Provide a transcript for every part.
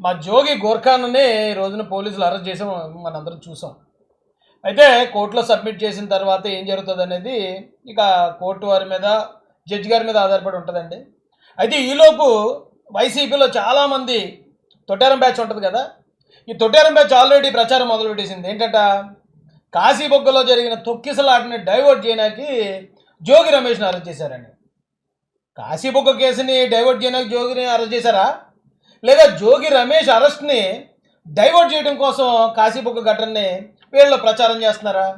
మా జోగి గోర్ఖాన్ని ఈ రోజున పోలీసులు అరెస్ట్ చేసాం మనందరం చూసాం. అయితే కోర్టులో సబ్మిట్ చేసిన తర్వాత ఏం జరుగుతుంది అనేది ఇక కోర్టు వారి మీద జడ్జి గారి మీద ఆధారపడి ఉంటుందండి. అయితే ఈలోపు వైసీపీలో చాలామంది తొట్టారం బ్యాచ్ ఉంటుంది కదా ఈ తొట్టారం బ్యాచ్ ఆల్రెడీ ప్రచారం మొదలుపెట్టేసింది ఏంటంట కాశీబొగ్గలో జరిగిన తొక్కిసలాటని డైవర్ట్ చేయడానికి జోగి రమేష్ని అరెస్ట్ చేశారండి. కాశీబొగ్గ కేసుని డైవర్ట్ చేయడానికి జోగిని అరెస్ట్ చేశారా? లేదా జోగి రమేష్ అరెస్ట్ని డైవర్ట్ చేయడం కోసం కాశీబొగ్గ ఘటనని వీళ్ళు ప్రచారం చేస్తున్నారా?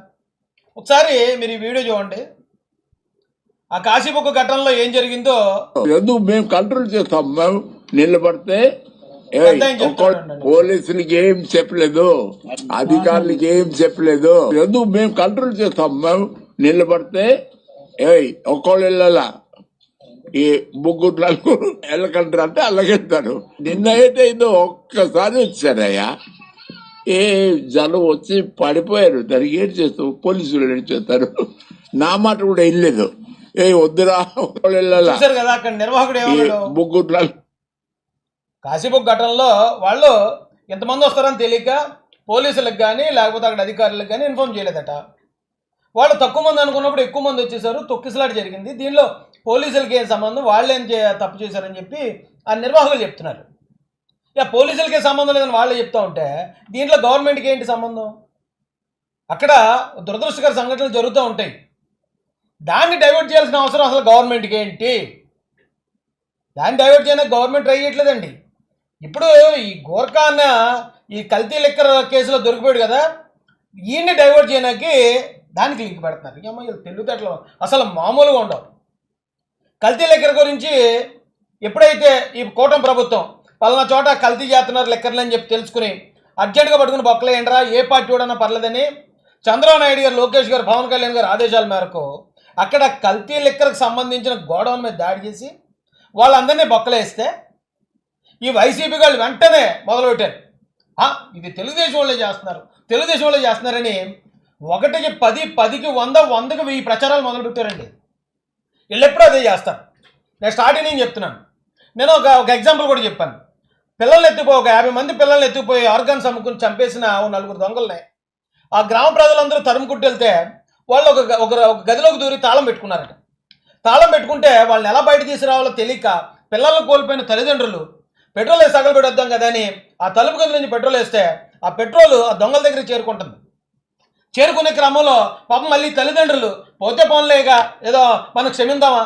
ఒకసారి మీరు ఈ వీడియో చూడండి. ఆ కాశీబొగ్గ ఘటనలో ఏం జరిగిందో ఎందుకు మేము కంట్రోల్ చేస్తాం? మేము నిలబడితే. పోలీసులకి ఏం చెప్పలేదు అధికారులకి ఏం చెప్పలేదు. ఎందుకు మేము కంట్రోల్ చేస్తాం? మేము నిలబడితే ఏయ్ ఒక్కళ్ళు వెళ్ళాలా? ఈ నలుగురు వెళ్ళకంటారు అంటే అలాగెళ్తారు నిన్న అయితే ఇదో ఒక్కసారి వచ్చారయ్యా. ఏ జనం వచ్చి పడిపోయారు. దానికి ఏం చేస్తావు? పోలీసులు ఏం చేస్తారు? నా మాట కూడా వెళ్ళలేదు ఏ వద్దురా నలుగురు కాశీబుక్ ఘటనలో వాళ్ళు ఎంతమంది వస్తారని తెలియక పోలీసులకు కానీ లేకపోతే అక్కడ అధికారులకు కానీ ఇన్ఫార్మ్ చేయలేదట. వాళ్ళు తక్కువ మంది అనుకున్నప్పుడు ఎక్కువ మంది వచ్చేసారు తొక్కిసలాట జరిగింది. దీనిలో పోలీసులకి ఏం సంబంధం? వాళ్ళు ఏం తప్పు చేశారని చెప్పి ఆ నిర్వాహకులు చెప్తున్నారు. ఇక పోలీసులకే సంబంధం లేదని వాళ్ళే చెప్తా ఉంటే దీంట్లో గవర్నమెంట్కి ఏంటి సంబంధం? అక్కడ దురదృష్టకర సంఘటనలు జరుగుతూ ఉంటాయి. దాన్ని డైవర్ట్ చేయాల్సిన అవసరం అసలు గవర్నమెంట్కి ఏంటి? దాన్ని డైవర్ట్ చేయడానికి గవర్నమెంట్ ట్రై చేయట్లేదండి. ఇప్పుడు ఈ గోర్ఖా అన్న ఈ కల్తీ లెక్కర్ కేసులో దొరికిపోయాడు కదా ఈయన్ని డైవర్ట్ చేయడానికి దానికి లింక్ పెడుతున్నారు. ఏమో వీళ్ళు తెలివితేటలు అసలు మామూలుగా ఉండవు. కల్తీ లెక్కర్ గురించి ఎప్పుడైతే ఈ కూటమి ప్రభుత్వం పలానా చోట కల్తీ చేస్తున్నారు లెక్కర్లు అని చెప్పి తెలుసుకుని అర్జెంటుగా పట్టుకుని బొక్కలేయండిరా ఏ పార్టీ వాడన్నా పర్లేదని చంద్రబాబు నాయుడు గారు లోకేష్ గారు పవన్ కళ్యాణ్ గారు ఆదేశాల మేరకు అక్కడ కల్తీ లెక్కర్కి సంబంధించిన గోడౌన్ మీద దాడి చేసి వాళ్ళందరినీ బొక్కలేస్తే ఈ వైసీపీ వాళ్ళు వెంటనే మొదలుపెట్టారు. ఇది తెలుగుదేశం వాళ్ళే చేస్తున్నారు. తెలుగుదేశం వాళ్ళే చేస్తున్నారని ఒకటికి పది పదికి వంద వందకి వెయ్యి ప్రచారాలు మొదలుపెట్టారండి. వీళ్ళు ఎప్పుడూ అదే చేస్తారు. నేను స్టార్టింగ్ నేను చెప్తున్నాను. నేను ఒక ఒక ఎగ్జాంపుల్ కూడా చెప్పాను. పిల్లల్ని ఎత్తుకుపోయి ఒక యాభై మంది పిల్లల్ని ఎత్తుకుపోయి ఆర్గాన్స్ అమ్ముకుని చంపేసిన ఓ నలుగురు దొంగల్ని. ఆ గ్రామ ప్రజలందరూ తరుముకుంటూ వెళ్తే వాళ్ళు ఒక గ- ఒక గదిలోకి దూరి తాళం పెట్టుకున్నారట. తాళం పెట్టుకుంటే వాళ్ళని ఎలా బయట తీసుకురావాలో తెలియక పిల్లలు కోల్పోయిన తల్లిదండ్రులు పెట్రోల్ వేసి తగలబెట్టొద్దాం కదా అని ఆ తలుపు గది నుంచి పెట్రోల్ వేస్తే ఆ పెట్రోల్ ఆ దొంగల దగ్గరికి చేరుకుంటుంది. చేరుకునే క్రమంలో పాపం మళ్ళీ తల్లిదండ్రులు పోతే పోన్లేక ఏదో మనం క్షమిందామా?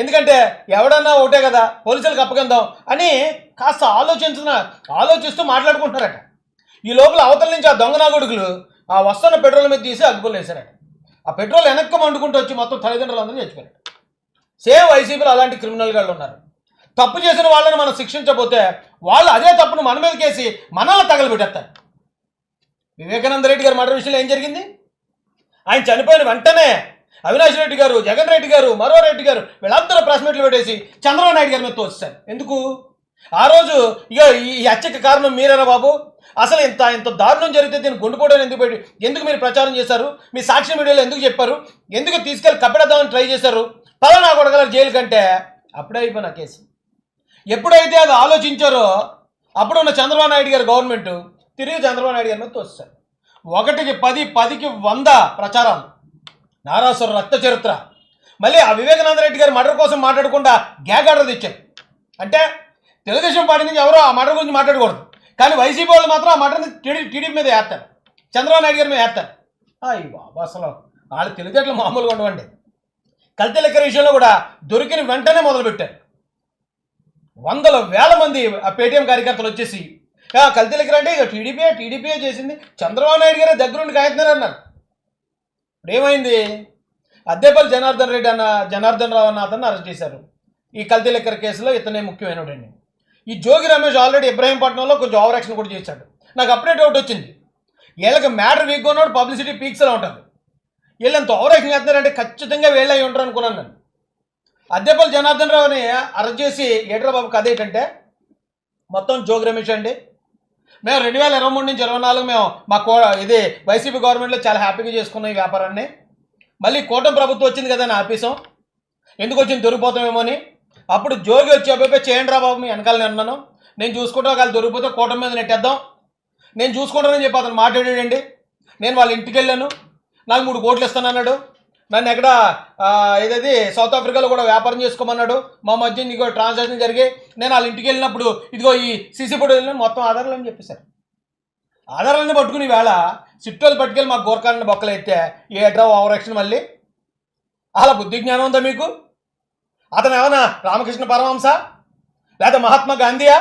ఎందుకంటే ఎవడన్నా ఒకటే కదా పోలీసులకు అప్పగందాం అని కాస్త ఆలోచించిన ఆలోచిస్తూ మాట్లాడుకుంటున్నారట. ఈ లోపల అవతల నుంచి ఆ దొంగ నాగుడుకులు ఆ వస్తున్న పెట్రోల్ మీద తీసి అగ్గులు వేశారట. ఆ పెట్రోల్ వెనక్కి మండుకుంటూ వచ్చి మొత్తం తల్లిదండ్రులు అందరూ చచ్చిపోయారు సేమ్ వైసీపీలో అలాంటి క్రిమినల్ గాళ్ళు ఉన్నారు. తప్పు చేసిన వాళ్ళని మనం శిక్షించబోతే వాళ్ళు అదే తప్పును మన మీదకేసి మనల్ని తగలబెట్టేస్తారు. వివేకానంద రెడ్డి గారు మర్డర్ విషయంలో ఏం జరిగింది? ఆయన చనిపోయిన వెంటనే అవినాష్ రెడ్డి గారు జగన్ రెడ్డి గారు మరో రెడ్డి గారు వీళ్ళందరూ ప్రెస్ మీట్లు పెట్టేసి చంద్రబాబు నాయుడు గారి మీద తోస్తారు ఎందుకు? ఆ రోజు ఇక ఈ హత్యకి కారణం మీరేనా బాబు? అసలు ఇంత ఇంత దారుణం జరిగితే దీన్ని గుండుపోవడం ఎందుకు పెట్టి ఎందుకు మీరు ప్రచారం చేశారు? మీ సాక్షి మీడియాలో ఎందుకు చెప్పారు? ఎందుకు తీసుకెళ్ళి కప్పెడదామని ట్రై చేశారు? పలానా కొడగల జైలు కంటే అప్పుడే అయిపోయిన కేసు. ఎప్పుడైతే అది ఆలోచించారో అప్పుడున్న చంద్రబాబు నాయుడు గారు గవర్నమెంట్ తిరిగి చంద్రబాబు నాయుడు గారి మీద తోస్తారు ఒకటికి పది పదికి వంద ప్రచారాలు. నారాసుర రక్త చరిత్ర. మళ్ళీ ఆ వివేకానంద రెడ్డి గారి మర్డర్ కోసం మాట్లాడకుండా గ్యాగ్ ఆర్డర్ తెచ్చారు. అంటే తెలుగుదేశం పార్టీ నుంచి ఎవరో ఆ మర్డర్ గురించి మాట్లాడకూడదు. కానీ వైసీపీ వాళ్ళు మాత్రం ఆ మర్డర్ని టీడీ టీడీపీ మీద వేస్తారు చంద్రబాబు నాయుడు గారి మీద వేస్తారు అయ్యి బాబా అసలు వాళ్ళ తెలివితేటలు మామూలుగా ఉండవండి. కల్తీ లెక్కల విషయంలో కూడా దొరికిన వెంటనే మొదలుపెట్టారు. వందల వేల మంది ఆ పేటీఎం కార్యకర్తలు వచ్చేసి కల్తీలకి కల్తీ ఇక టీడీపీ టీడీపీ చేసింది. చంద్రబాబు నాయుడు గారే దగ్గరుండి కాయతున్నారు అన్నారు. ఇప్పుడు ఏమైంది అద్దేపల్లి జనార్దన్ రెడ్డి అన్న జనార్దన్ రావు అన్న అతన్ని అరెస్ట్ చేశారు. ఈ కల్తీ లెక్కర్ కేసులో ఇతనే ముఖ్యమైనడండి ఈ జోగి రమేష్ ఆల్రెడీ ఇబ్రాహీంపట్నంలో కొంచెం ఓవర్ యాక్షన్ కూడా చేశాడు. నాకు అప్పుడే డౌట్ వచ్చింది. వీళ్ళకి మ్యాటర్ వీక్ ఉన్నాడు పబ్లిసిటీ పీక్స్లో ఉంటుంది. వీళ్ళు ఎంత ఓవర్ యాక్షన్ చేస్తున్నారంటే ఖచ్చితంగా వీళ్ళు అయి ఉంటారు అనుకున్నాను నేను. అద్దెపల్లి జనార్దన్ రావుని అరెస్ట్ చేసి ఏట్రా బాబు కథ ఏంటంటే మొత్తం జోగి రమేష్ అండి. మేము రెండు వేల ఇరవై మూడు నుంచి ఇరవై నాలుగు మేము మా కో ఇది వైసీపీ గవర్నమెంట్లో చాలా హ్యాపీగా చేసుకున్నాం ఈ వ్యాపారాన్ని. మళ్ళీ కూటమి ప్రభుత్వం వచ్చింది కదా అని ఆపేసాం ఎందుకు వచ్చింది? దొరికిపోతామేమో అని అప్పుడు జోగి వచ్చి అబ్బాయి చేయండి రా బాబు మీ వెనకాల నేను నేను చూసుకుంటా వాళ్ళు దొరికిపోతే కూటమి మీద నెట్టేద్దాం. నేను చూసుకుంటానని చెప్పి అతను మాట్లాడాడండి. నేను వాళ్ళ ఇంటికి వెళ్ళాను. నాకు మూడు కోట్లు ఇస్తాను అన్నాడు నన్ను ఎక్కడ ఏదది సౌత్ ఆఫ్రికాలో కూడా వ్యాపారం చేసుకోమన్నాడు. మా మధ్య నీకు ట్రాన్సాక్షన్ జరిగి నేను వాళ్ళ ఇంటికి వెళ్ళినప్పుడు ఇదిగో ఈ సీసీ ఫోటో వెళ్ళిన మొత్తం ఆధారాలు అని చెప్పేశారు. ఆధారాలన్నీ పట్టుకుని వేళ సిట్టోలు పట్టుకెళ్ళి మా గోర్ఖాలను బొక్కలు ఎత్తే ఏట్రా ఓవరాక్షన్ మళ్ళీ? అలా బుద్ధి జ్ఞానం ఉందా మీకు? అతను ఏమన్నా రామకృష్ణ పరమహంస? లేదా మహాత్మా గాంధీయా?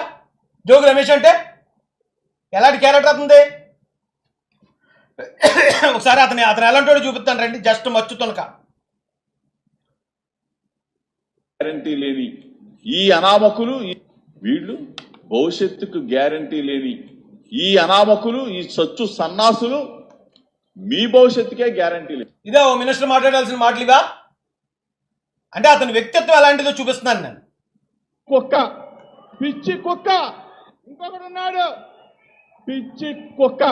జోగి రమేష్ అంటే? ఎలాంటి క్యారెక్టర్ అవుతుంది ఒకసారి అతని అతను ఎలాంటి చూపిస్తాను రండి జస్ట్ మచ్చు తునక. గ్యారంటీ లేని ఈ అనామకులు వీళ్ళు భవిష్యత్తుకు గ్యారంటీ లేని ఈ అనామకులు ఈ సచ్చు సన్నాసులు మీ భవిష్యత్తుకే గ్యారంటీ లేదు. ఇదే ఓ మినిస్టర్ మాట్లాడాల్సిన మాటలు ఇవా? అంటే అతని వ్యక్తిత్వం ఎలాంటిదో చూపిస్తున్నాను నేను. కుక్క. పిచ్చి కుక్క. ఇంకొకడు ఉన్నాడు. పిచ్చి కుక్క.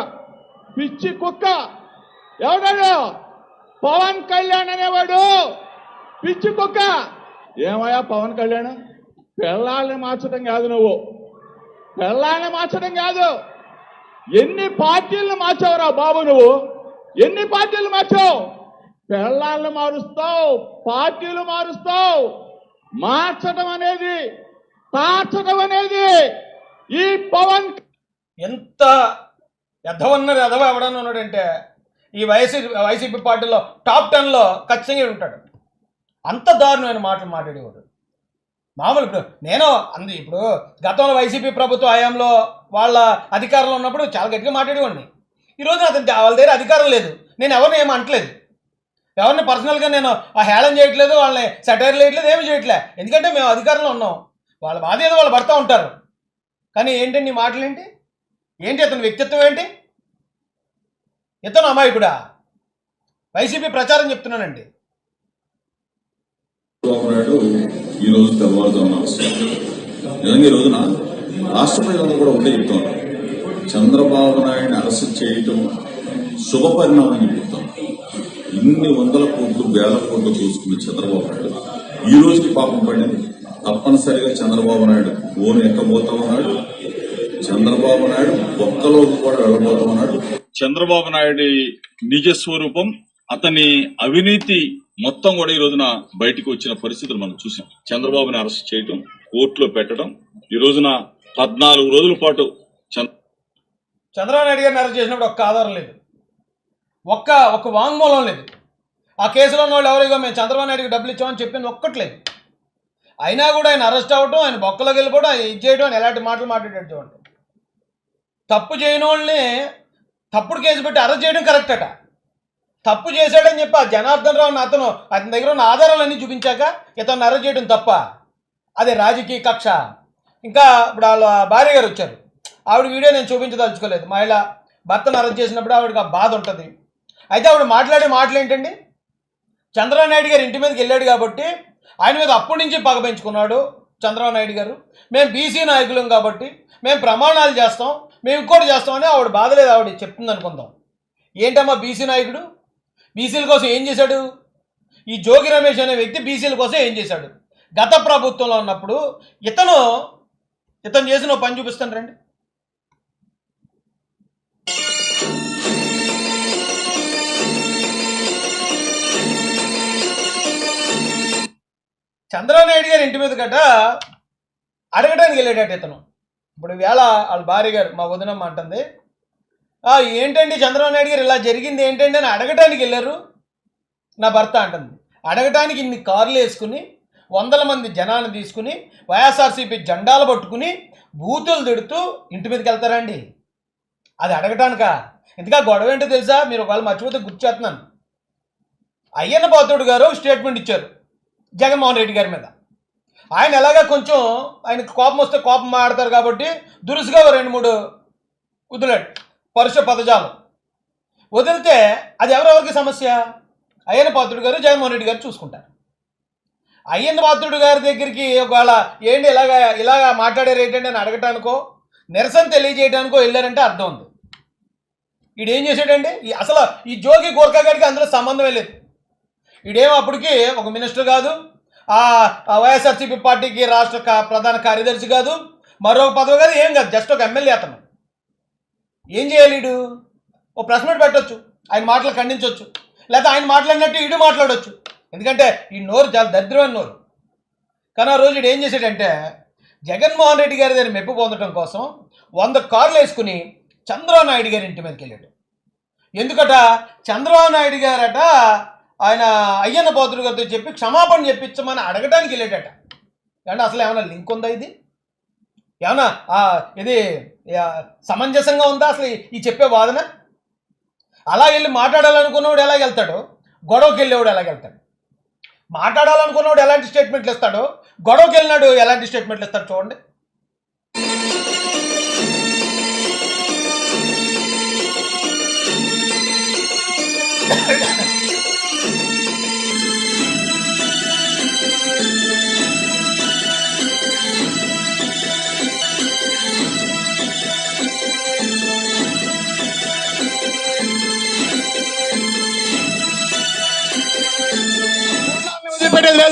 పిచ్చి కుక్క. ఎవడాడు పవన్ కళ్యాణ్ అనేవాడు. పిచ్చి కుక్క. ఏమయ్యా పవన్ కళ్యాణ్? పిల్లల్ని మార్చడం కాదు నువ్వు. పిల్లల్ని మార్చడం కాదు. ఎన్ని పార్టీలను మార్చావురా బాబు నువ్వు? ఎన్ని పార్టీలు మార్చావు? పిల్లల్ని మారుస్తావు పార్టీలు మారుస్తావు. మార్చడం అనేది తార్చడం అనేది ఈ పవన్ ఎంత ఎద్దవన్నది ఎదవ ఎవడన్నా ఉన్నాడంటే ఈ వైసీపీ వైసీపీ పార్టీలో టాప్ టెన్లో ఖచ్చితంగా ఉంటాడు. అంత దారుణమైన మాటలు మాట్లాడేవాడు. మామూలు ఇప్పుడు నేను అంది ఇప్పుడు గతంలో వైసీపీ ప్రభుత్వ హయాంలో వాళ్ళ అధికారంలో ఉన్నప్పుడు చాలా గట్టిగా మాట్లాడేవాడిని. ఈరోజు అతను వాళ్ళ దగ్గర అధికారం లేదు. నేను ఎవరిని ఏమి అంటలేదు ఎవరిని పర్సనల్గా నేను ఆ హేళన చేయట్లేదు వాళ్ళని సెటైర్ చేయట్లేదు ఏమి చేయట్లే. ఎందుకంటే మేము అధికారంలో ఉన్నాం. వాళ్ళ బాధ ఏదో వాళ్ళు పడతా ఉంటారు. కానీ ఏంటండి నీ మాటలు ఏంటి అతని వ్యక్తిత్వం ఏంటి? ఇతను అమాయకుడా? వైసీపీ ప్రచారం చెప్తున్నానండి. ఈ రోజు తెల్లవారుజామున. నిజంగా ఈ రోజున రాష్ట్ర ప్రజలందరూ కూడా ఒకటే చెప్తున్నారు. చంద్రబాబు నాయుడిని అరెస్ట్ చేయటం శుభ పరిణామం అని చెప్తాం ఇన్ని వందల కోట్లు వేల కోట్లు చూసుకున్న చంద్రబాబు నాయుడు. ఈ రోజుకి పాపం పడింది. తప్పనిసరిగా చంద్రబాబు నాయుడు ఓన్ ఎక్కబోతా ఉన్నాడు. చంద్రబాబు నాయుడు ఒక్కలోకి కూడా వెళ్ళబోతా ఉన్నాడు చంద్రబాబు నాయుడి నిజ స్వరూపం అతని అవినీతి మొత్తం కూడా ఈ రోజున బయటికి వచ్చిన పరిస్థితులు మనం చూసాం. చంద్రబాబుని అరెస్ట్ చేయడం కోర్టులో పెట్టడం ఈ రోజున పద్నాలుగు రోజుల పాటు చంద్ర చంద్రబాబు నాయుడు గారిని అరెస్ట్ చేసినప్పుడు ఒక్క ఆధారం లేదు. ఒక్క ఒక్క వాంగ్మూలం లేదు. ఆ కేసులో ఉన్న వాళ్ళు ఎవరిగో మేము చంద్రబాబు నాయుడుకి డబ్బులు ఇచ్చామని చెప్పింది ఒక్కట్లేదు అయినా కూడా ఆయన అరెస్ట్ అవ్వటం ఆయన బొక్కలోకి వెళ్ళిపోవడం ఆయన ఇది చేయడం ఆయన ఎలాంటి మాటలు మాట్లాడేట్టు చూడండి. తప్పు చేయని వాళ్ళని తప్పుడు కేసు పెట్టి అరెస్ట్ చేయడం కరెక్ట్ అట. తప్పు చేశాడని చెప్పి ఆ జనార్దన్ రావు అతను అతని దగ్గర ఉన్న ఆధారాలన్నీ చూపించాక ఇతను అరెస్ట్ చేయడం తప్ప. అదే రాజకీయ కక్ష. ఇంకా ఇప్పుడు వాళ్ళ భార్య గారు వచ్చారు. ఆవిడ వీడియో నేను చూపించదలుచుకోలేదు. మహిళ భర్తను అరెస్ట్ చేసినప్పుడు ఆవిడకి ఆ బాధ ఉంటుంది. అయితే ఆవిడ మాట్లాడే మాటలు ఏంటండి? చంద్రబాబు నాయుడు గారు ఇంటి మీదకి వెళ్ళాడు కాబట్టి ఆయన మీద అప్పటి నుంచి పగ పెంచుకున్నాడు చంద్రబాబు నాయుడు గారు. మేము బీసీ నాయకులం కాబట్టి మేము ప్రమాణాలు చేస్తాం. మేము ఇంకోటి చేస్తామని ఆవిడ బాధలేదు ఆవిడ చెప్తుంది అనుకుందాం. ఏంటమ్మా బీసీ నాయకుడు? బీసీల కోసం ఏం చేశాడు? ఈ జోగి రమేష్ అనే వ్యక్తి బీసీల కోసం ఏం చేశాడు? గత ప్రభుత్వంలో ఉన్నప్పుడు ఇతను ఇతను చేసిన పని చూపిస్తాను రండి. చంద్రబాబు నాయుడు గారి ఇంటి మీద గట అడగడానికి వెళ్ళాడట ఇతను. ఇప్పుడు వేళ వాళ్ళ భార్య గారు మా వదినమ్మ అంటుంది ఏంటండి చంద్రబాబు నాయుడు గారు ఇలా జరిగింది ఏంటండి అని అడగటానికి వెళ్ళారు? నా భర్త అంటుంది అడగటానికి ఇన్ని కార్లు వేసుకుని వందల మంది జనాన్ని తీసుకుని వైఎస్ఆర్సీపీ జెండాలు పట్టుకుని బూతులు తిడుతూ ఇంటి మీదకి వెళ్తారండి అది అడగటానికా? ఇంతగా గొడవ ఏంటో తెలుసా? మీరు ఒకవేళ మర్చిపోతే గుర్తు చేస్తున్నాను. అయ్యన్న పాత్రుడు గారు స్టేట్మెంట్ ఇచ్చారు జగన్మోహన్ రెడ్డి గారి మీద. ఆయన ఎలాగా కొంచెం ఆయన కోపం వస్తే కోపం ఆడతారు కాబట్టి దురుసుగా రెండు మూడు వదిలాడు పరుష పదజాలం. వదిలితే అది ఎవరెవరికి సమస్య? అయ్యన్న పాత్రుడు గారు జగన్మోహన్ రెడ్డి గారు చూసుకుంటారు. అయ్యన్న పాత్రుడు గారి దగ్గరికి ఒకవేళ ఏంటి ఇలాగా ఇలాగా మాట్లాడారు ఏంటంటే అని అడగటానికో నిరసన తెలియజేయడానికో వెళ్ళారంటే అర్థం ఉంది. ఈడేం చేశాడండి? ఈ అసలు ఈ జోగి గోర్ఖా గారికి అందులో సంబంధమే లేదు. ఈడేమో అప్పటికి ఒక మినిస్టర్ కాదు వైఎస్ఆర్సీపీ పార్టీకి రాష్ట్ర ప్రధాన కార్యదర్శి కాదు మరో పదవి కాదు ఏం కాదు జస్ట్ ఒక ఎమ్మెల్యే అతను. ఏం చేయాలి వీడు? ఓ ప్రెస్ మీట్ పెట్టొచ్చు ఆయన మాటలు ఖండించవచ్చు లేకపోతే ఆయన మాట్లాడినట్టు ఇడు మాట్లాడవచ్చు ఎందుకంటే ఈ నోరు చాలా దరిద్రమైన నోరు. కానీ ఆ రోజు ఏం చేశాడంటే జగన్మోహన్ రెడ్డి గారి దగ్గర మెప్పు పొందడం కోసం వంద కార్లు వేసుకుని చంద్రబాబు నాయుడు గారి ఇంటి మీదకి వెళ్ళాడు. ఎందుకట? చంద్రబాబు నాయుడు గారట ఆయన అయ్యన్న పాత్రుడు గారితో చెప్పి క్షమాపణ చెప్పించమని అడగడానికి వెళ్ళాడట అంటే అసలు ఏమైనా లింక్ ఉందా ఇది? ఏమన్నా ఇది సమంజసంగా ఉందా అసలు ఈ- చెప్పే వాదన? అలా వెళ్ళి మాట్లాడాలనుకున్నవాడు ఎలా వెళ్తాడు? గొడవకి వెళ్ళేవాడు ఎలా వెళ్తాడు? మాట్లాడాలనుకున్నవాడు ఎలాంటి స్టేట్మెంట్లు ఇస్తాడు? గొడవకి వెళ్ళినాడు ఎలాంటి స్టేట్మెంట్లు ఇస్తాడు చూడండి.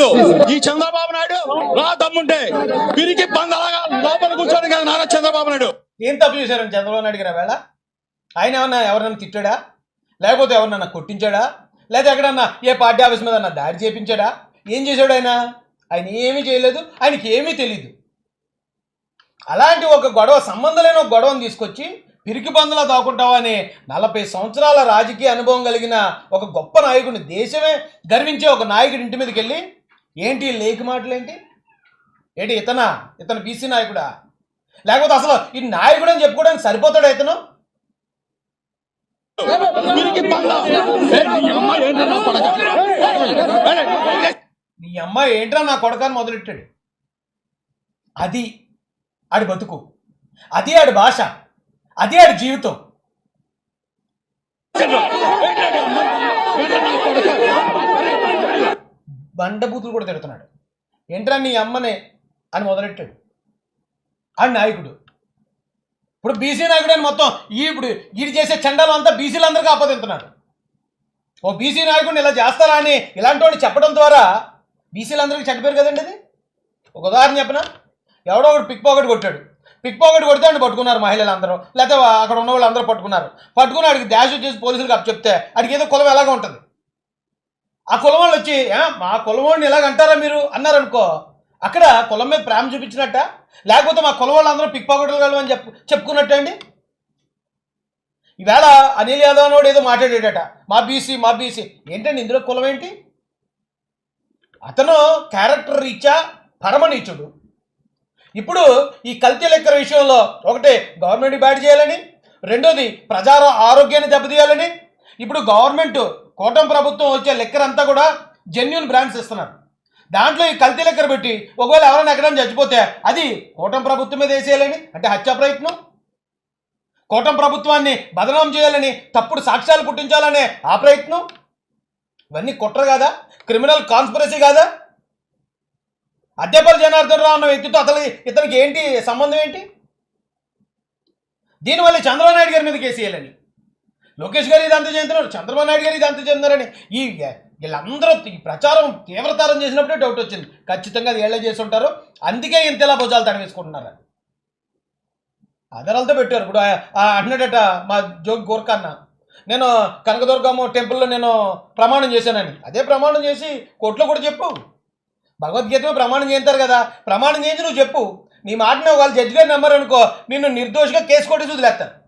లేదు ఈ చంద్రబాబు నాయుడు రా దమ్ముంటే. పిరికి పందలాగా లోపల కూర్చొని కదా నారా చంద్రబాబు నాయుడు. ఏం తప్పు చేశారని చంద్రబాబు నాయుడు గారు వేళ? ఆయన ఏమన్నా ఎవరన్నా తిట్టాడా? లేకపోతే ఎవరినన్నా కొట్టించాడా? లేదా ఎక్కడన్నా ఏ పార్టీ ఆఫీస్ మీద అన్న దాడి చేపించాడా? ఏం చేశాడు ఆయన? ఆయన ఏమీ చేయలేదు ఆయనకి ఏమీ తెలియదు అలాంటి ఒక గొడవ సంబంధం లేని ఒక గొడవను తీసుకొచ్చి పిరికి బందులా దాక్కుంటావా అని నలభై సంవత్సరాల రాజకీయ అనుభవం కలిగిన ఒక గొప్ప నాయకుడిని దేశమే గర్వించే ఒక నాయకుడి ఇంటి మీదకి వెళ్ళి ఏంటి లేక మాటలేంటి? ఏంటి ఇతనా? ఇతను బీసీ నాయకుడా? లేకపోతే అసలు ఈ నాయకుడు అని చెప్పుకోవడానికి సరిపోతాడు ఇతను? నీ నీ అమ్మాయి ఏంట్రా నా కొడకాన్ని మొదలెట్టాడు? అది ఆడి బతుకు. అది ఆడి భాష. అది ఆడి జీవితం. బండబూతులు కూడా తిడుతున్నాడు. ఏంట్రా నీ అమ్మనే అని మొదలెట్టాడు. ఆ నాయకుడు. ఇప్పుడు బీసీ నాయకుడు అని మొత్తం ఈ ఇప్పుడు ఈడు చేసే చండాలు అంతా బీసీలందరికీ ఆపదింటున్నాడు ఓ బీసీ నాయకుడిని ఇలా చేస్తారా అని ఇలాంటి వాడిని చెప్పడం ద్వారా బీసీలందరికీ చెడ్డపేరు కదండి అది ఒక ఉదాహరణ చెప్పనా? ఎవడో ఒకడు పిక్ పాకెట్ కొట్టాడు. పిక్ పాకెట్ కొడితే వాడిని పట్టుకున్నారు మహిళలు అందరూ లేకపోతే అక్కడ ఉన్న వాళ్ళు అందరూ పట్టుకున్నారు. పట్టుకుని అడిగి డాష్ వచ్చేసి పోలీసులకు అప్పు చెప్తే ఆడికి ఏదో కులం ఎలాగ ఉంటుంది. ఆ కులం వాళ్ళు వచ్చి మా కులం వాడిని ఇలాగ అంటారా మీరు? అన్నారనుకో అక్కడ కులం మీద ప్రేమ చూపించినట్ట? లేకపోతే మా కులం వాళ్ళందరూ పిక్ పాకెట్లు అని చెప్పు చెప్పుకున్నట్ట అండి? ఈవేళ అనిల్ యాదవ్ అనోడు ఏదో మాట్లాడేటట మా బీసీ మా బీసీ. ఏంటండి ఇందులో కులం ఏంటి? అతను క్యారెక్టర్ రీత్యా పరమనీచుడు. ఇప్పుడు ఈ కల్తీ లెక్కల విషయంలో ఒకటి గవర్నమెంట్ బ్యాడ్ చేయాలని రెండోది ప్రజా ఆరోగ్యాన్ని దెబ్బతీయాలని. ఇప్పుడు గవర్నమెంట్ కూటమి ప్రభుత్వం వచ్చే లెక్కర్ అంతా కూడా జెన్యున్ బ్రాండ్స్ ఇస్తున్నారు. దాంట్లో ఈ కల్తీ లెక్కర పెట్టి ఒకవేళ ఎవరైనా ఎక్కడైనా చచ్చిపోతే అది కూటమి ప్రభుత్వం మీద వేసేయాలని అంటే హత్యా ప్రయత్నం? కూటమి ప్రభుత్వాన్ని బదనాం చేయాలని తప్పుడు సాక్ష్యాలు పుట్టించాలనే ఆ ప్రయత్నం? ఇవన్నీ కుట్ర కాదా? క్రిమినల్ కాన్స్పిరసీ కాదా? అద్దెపల్లి జనార్దన్ రావు అన్న వ్యక్తితో అతని ఇతనికి ఏంటి సంబంధం ఏంటి? దీనివల్ల చంద్రబాబు నాయుడు గారి మీద కేసు వేయాలని. లోకేష్ గారు ఇది అంత చెందుతున్నారు చంద్రబాబు నాయుడు గారు ఇది అంత చెందుతున్నారని ఈ వీళ్ళందరూ ఈ ప్రచారం తీవ్రతరం చేసినప్పుడే డౌట్ వచ్చింది. ఖచ్చితంగా అది ఏళ్ళే చేసి ఉంటారు. అందుకే ఇంతలా భుజాలు తడవేసుకుంటున్నారు. ఆధారాలతో పెట్టారు. ఇప్పుడు అంటున్నాడట మా జోగి గోర్ఖాన్న. నేను కనకదుర్గమ్మ టెంపుల్లో నేను ప్రమాణం చేశానని. అదే ప్రమాణం చేసి కోర్టులో కూడా చెప్పు. భగవద్గీతలో ప్రమాణం చేస్తారు కదా. ప్రమాణం చేసి నువ్వు చెప్పు. నీ మాటని వాళ్ళు జడ్జి గారు నమ్మరు అనుకో నిన్ను నిర్దోషిగా కేసు కొట్టి వదిలేస్తారు.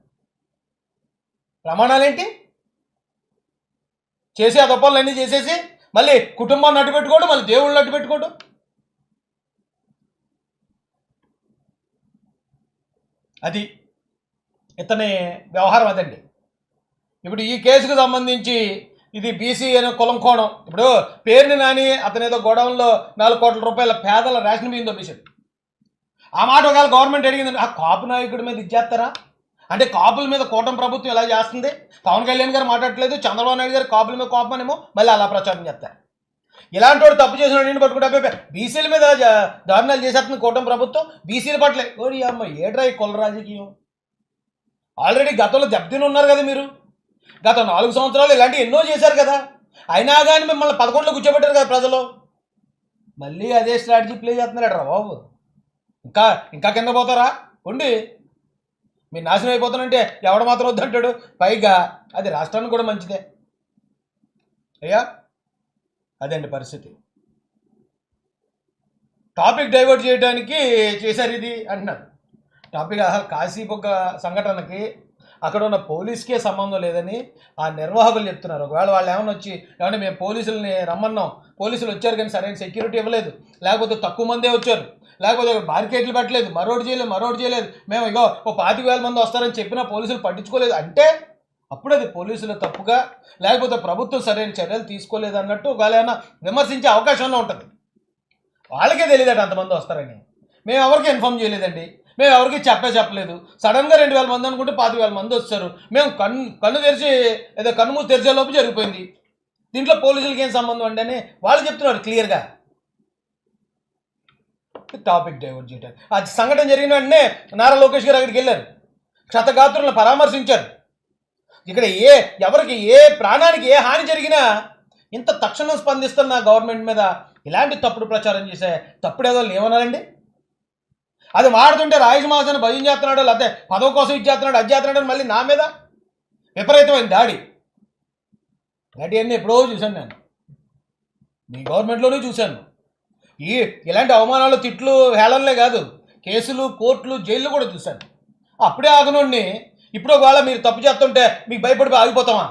ప్రమాణాలేంటి? చేసి ఆ తప్పలు అన్నీ చేసేసి మళ్ళీ కుటుంబాన్ని అడ్డు పెట్టుకోవడం మళ్ళీ దేవుళ్ళు అడ్డు పెట్టుకోవడం అది ఇతని వ్యవహారం అదండి. ఇప్పుడు ఈ కేసుకు సంబంధించి ఇది బీసీ అనే కులం కోణం. ఇప్పుడు పేరుని నాని అతను ఏదో గొడవల్లో నాలుగు కోట్ల రూపాయల పేదల రేషన్ బియ్యం దొబ్బేశాడు ఆ మాట ఒకవేళ గవర్నమెంట్ అడిగిందండి ఆ కాపు నాయకుడి మీద ఇచ్చేస్తారా? అంటే కాపుల మీద కూటమి ప్రభుత్వం ఎలా చేస్తుంది? పవన్ కళ్యాణ్ గారు మాట్లాడట్లేదు చంద్రబాబు నాయుడు గారు కాపుల మీద కోపమనేమో మళ్ళీ అలా ప్రచారం చేస్తారు. ఇలాంటి వాడు తప్పు చేసిన నేను పట్టుకుంటే బీసీల మీద దారుణాలు చేసేస్తుంది కూటమి ప్రభుత్వం. బీసీల పట్లే. ఓరి అమ్మ ఏడ్రా ఈ కుల రాజకీయం? ఆల్రెడీ గతంలో దెబ్బతిని ఉన్నారు కదా మీరు. గత నాలుగు సంవత్సరాలు ఇలాంటివి ఎన్నో చేశారు కదా. అయినా కానీ మిమ్మల్ని పదకొండులో కూర్చోబెట్టారు కదా ప్రజలు. మళ్ళీ అదే స్ట్రాటజీ ప్లే చేస్తున్నాడు రా బాబు. ఇంకా ఇంకా కింద పోతారా? ఉండి. మీరు నాశనం అయిపోతానంటే ఎవడ మాత్రం వద్దంటాడు పైగా అది రాష్ట్రానికి కూడా మంచిదే. అయ్యా అదండి పరిస్థితి. టాపిక్ డైవర్ట్ చేయడానికి చేశారు ఇది అంటున్నారు. టాపిక్ అసలు కాశీబొగ్గ సంఘటనకి అక్కడ ఉన్న పోలీస్కే సంబంధం లేదని ఆ నిర్వాహకులు చెప్తున్నారు. ఒకవేళ వాళ్ళు ఏమైనా వచ్చి ఏమంటే మేము పోలీసుల్ని రమ్మన్నాం. పోలీసులు వచ్చారు కానీ సరైన సెక్యూరిటీ ఇవ్వలేదు. లేకపోతే తక్కువ మందే వచ్చారు. లేకపోతే మార్కెట్లు పెట్టలేదు మరోటి చేయలేదు మరోటి చేయలేదు. మేము ఇగో ఓ పాతిక వేల మంది వస్తారని చెప్పినా పోలీసులు పట్టించుకోలేదు. అంటే అప్పుడు అది పోలీసులు తప్పుగా లేకపోతే ప్రభుత్వం సరైన చర్యలు తీసుకోలేదు అన్నట్టు ఒకవేళ ఏమైనా విమర్శించే అవకాశంలో ఉంటుంది. వాళ్ళకే తెలియదండి అంతమంది వస్తారని. మేము ఎవరికి ఇన్ఫామ్ చేయలేదండి. మేము ఎవరికి చెప్పే చెప్పలేదు. సడన్గా రెండు వేల మంది అనుకుంటే పాతి వేల మంది వచ్చారు మేము కన్ను కన్ను తెరిచి ఏదో కన్ను మూసి జరిగిపోయింది. దీంట్లో పోలీసులకి ఏం సంబంధం అండి అని వాళ్ళు చెప్తున్నారు క్లియర్గా. టాపిక్ డైవర్ట్ చేయడానికి ఆ సంఘటన జరిగిన వెంటనే నారా లోకేష్ గారు అక్కడికి వెళ్ళారు. క్షతగాత్రులను పరామర్శించారు. ఇక్కడ ఏ ఎవరికి ఏ ప్రాణానికి ఏ హాని జరిగినా ఇంత తక్షణం స్పందిస్తున్న గవర్నమెంట్ మీద ఇలాంటి తప్పుడు ప్రచారం చేసే తప్పుడు ఏదో ఏమన్నారండి? అది మాడుతుంటే రాయజమాసాన్ని భయం చేస్తున్నాడు లేకపోతే పదవి కోసం ఇచ్చేస్తున్నాడు అది చేస్తున్నాడు మళ్ళీ నా మీద? విపరీతమైన దాడి. ఇలాంటివన్నీ ఎప్పుడో చూశాను నేను. మీ గవర్నమెంట్లోనే చూశాను. ఈ ఇలాంటి అవమానాలు తిట్లు హేళనలే కాదు. కేసులు కోర్టులు జైళ్ళు కూడా చూశాను. అప్పుడే ఆగనుడిని ఇప్పుడు ఒకవేళ మీరు తప్పు చేస్తుంటే మీకు భయపడిపోయి ఆగిపోతామా?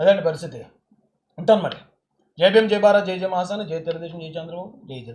అదండి పరిస్థితి. ఉంటాను మరి. జై భీం జై భారత్ జై జయ మహాసాన జై తెలుగుదేశం జై చంద్రబాబు జై జయ